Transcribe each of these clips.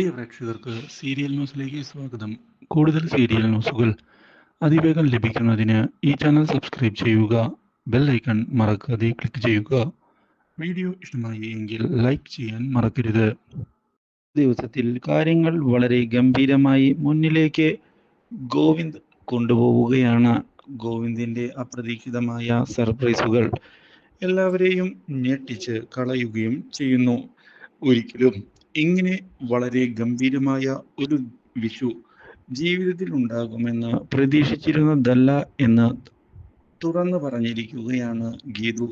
പ്രിയ പ്രേക്ഷകർക്ക് സീരിയൽ ന്യൂസിലേക്ക് സ്വാഗതം. കൂടുതൽ സീരിയൽ ന്യൂസുകൾ അതിവേഗം ലഭിക്കുന്നതിന് ഈ ചാനൽ സബ്സ്ക്രൈബ് ചെയ്യുക ബെൽ ഐക്കൺ മറക്കാതെ ക്ലിക്ക് ചെയ്യുക. വീഡിയോ ഇഷ്ടമായി എങ്കിൽ ലൈക്ക് ചെയ്യാൻ മറക്കരുത്. ദിവസത്തിൽ കാര്യങ്ങൾ വളരെ ഗംഭീരമായി മുന്നിലേക്ക് ഗോവിന്ദ് കൊണ്ടുപോവുകയാണ്. ഗോവിന്ദിന്റെ അപ്രതീക്ഷിതമായ സർപ്രൈസുകൾ എല്ലാവരെയും ഞെട്ടിച്ച് കളയുകയും ചെയ്യുന്നു. ഒരിക്കലും ഇങ്ങനെ വളരെ ഗംഭീരമായ ഒരു വിഷു ജീവിതത്തിൽ ഉണ്ടാകുമെന്ന് പ്രതീക്ഷിച്ചിരുന്നതല്ല എന്ന് തുറന്നു പറഞ്ഞിരിക്കുകയാണ് ഗീതു.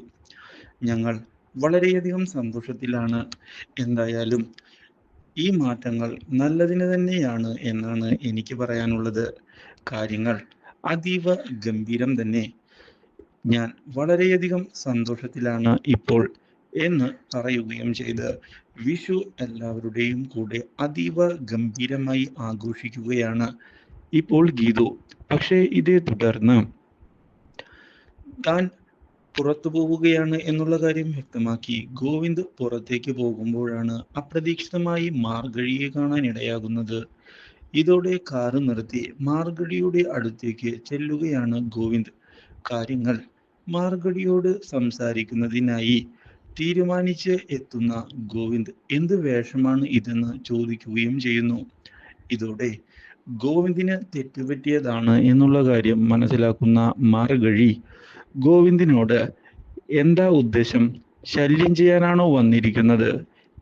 ഞങ്ങൾ വളരെയധികം സന്തോഷത്തിലാണ്. എന്തായാലും ഈ മാറ്റങ്ങൾ നല്ലതിന് തന്നെയാണ് എന്നാണ് എനിക്ക് പറയാനുള്ളത്. കാര്യങ്ങൾ അതീവ ഗംഭീരം തന്നെ. ഞാൻ വളരെയധികം സന്തോഷത്തിലാണ് ഇപ്പോൾ എന്ന് പറയുകയും ചെയ്ത് വിഷു എല്ലാവരുടെയും കൂടെ അതീവ ഗംഭീരമായി ആഘോഷിക്കുകയാണ് ഇപ്പോൾ ഗീതു. പക്ഷേ ഇതേ തുടർന്ന് താൻ പുറത്തു പോവുകയാണ് എന്നുള്ള കാര്യം വ്യക്തമാക്കി. ഗോവിന്ദ് പുറത്തേക്ക് പോകുമ്പോഴാണ് അപ്രതീക്ഷിതമായി മാർഗഴിയെ കാണാൻ ഇടയാകുന്നത്. ഇതോടെ കാറ് നിർത്തി മാർഗഴിയുടെ അടുത്തേക്ക് ചെല്ലുകയാണ് ഗോവിന്ദ്. കാര്യങ്ങൾ മാർഗഴിയോട് സംസാരിക്കുന്നതിനായി തീരുമാനിച്ച് എത്തുന്ന ഗോവിന്ദ് എന്ത് വേഷമാണ് ഇതെന്ന് ചോദിക്കുകയും ചെയ്യുന്നു. ഇതോടെ ഗോവിന്ദിന് തെറ്റുപറ്റിയതാണ് എന്നുള്ള കാര്യം മനസ്സിലാക്കുന്ന മാർഗഴി ഗോവിന്ദിനോട് എന്താ ഉദ്ദേശം? ശല്യം ചെയ്യാനാണോ വന്നിരിക്കുന്നത്?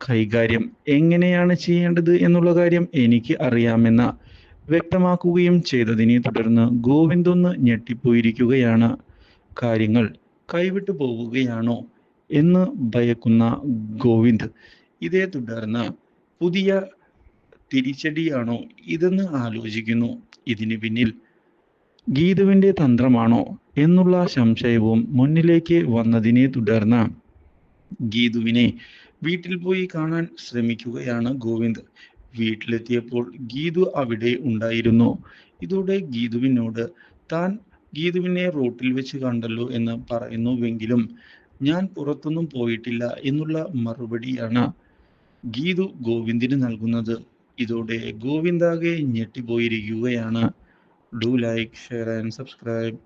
കൈകാര്യം എങ്ങനെയാണ് ചെയ്യേണ്ടത് എന്നുള്ള കാര്യം എനിക്ക് അറിയാമെന്ന് വ്യക്തമാക്കുകയും ചെയ്തതിനെ തുടർന്ന് ഗോവിന്ദ് ഒന്ന് ഞെട്ടിപ്പോയിരിക്കുകയാണ്. കാര്യങ്ങൾ കൈവിട്ടു പോവുകയാണോ? എന്ന് ഭയക്കുന്ന ഗോവിന്ദ്. ഇതേ തുടർന്ന് പുതിയ തിരിച്ചടിയാണോ ഇതെന്ന് ആലോചിക്കുന്നു. ഇതിന് പിന്നിൽ ഗീതുവിന്റെ തന്ത്രമാണോ എന്നുള്ള സംശയവും മുന്നിലേക്ക് വന്നതിനെ തുടർന്ന് ഗീതുവിനെ വീട്ടിൽ പോയി കാണാൻ ശ്രമിക്കുകയാണ് ഗോവിന്ദ്. വീട്ടിലെത്തിയപ്പോൾ ഗീതു അവിടെ ഉണ്ടായിരുന്നു. ഇതോടെ ഗീതുവിനോട് താൻ ഗീതുവിനെ റോട്ടിൽ വെച്ച് കണ്ടല്ലോ എന്ന് പറയുന്നുവെങ്കിലും ഞാൻ പുറത്തൊന്നും പോയിട്ടില്ല എന്നുള്ള മറുപടിയാണ് ഗീതു ഗോവിന്ദിന് നൽകുന്നത്. ഇതോടെ ഗോവിന്ദാകെ ഞെട്ടിപ്പോയിരിക്കുകയാണ്. Do like share and subscribe